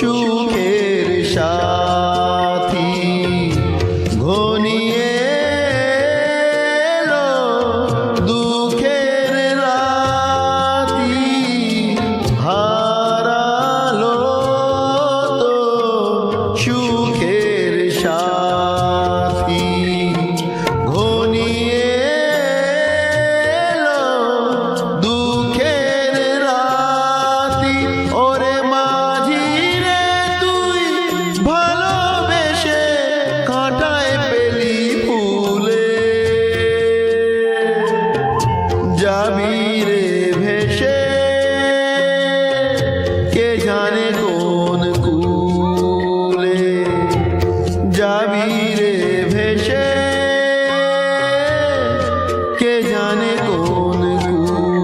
সুখের সাথী ঘনিয়ে যাবিরে ভেসে কে জানে কোন কুলে যাবি?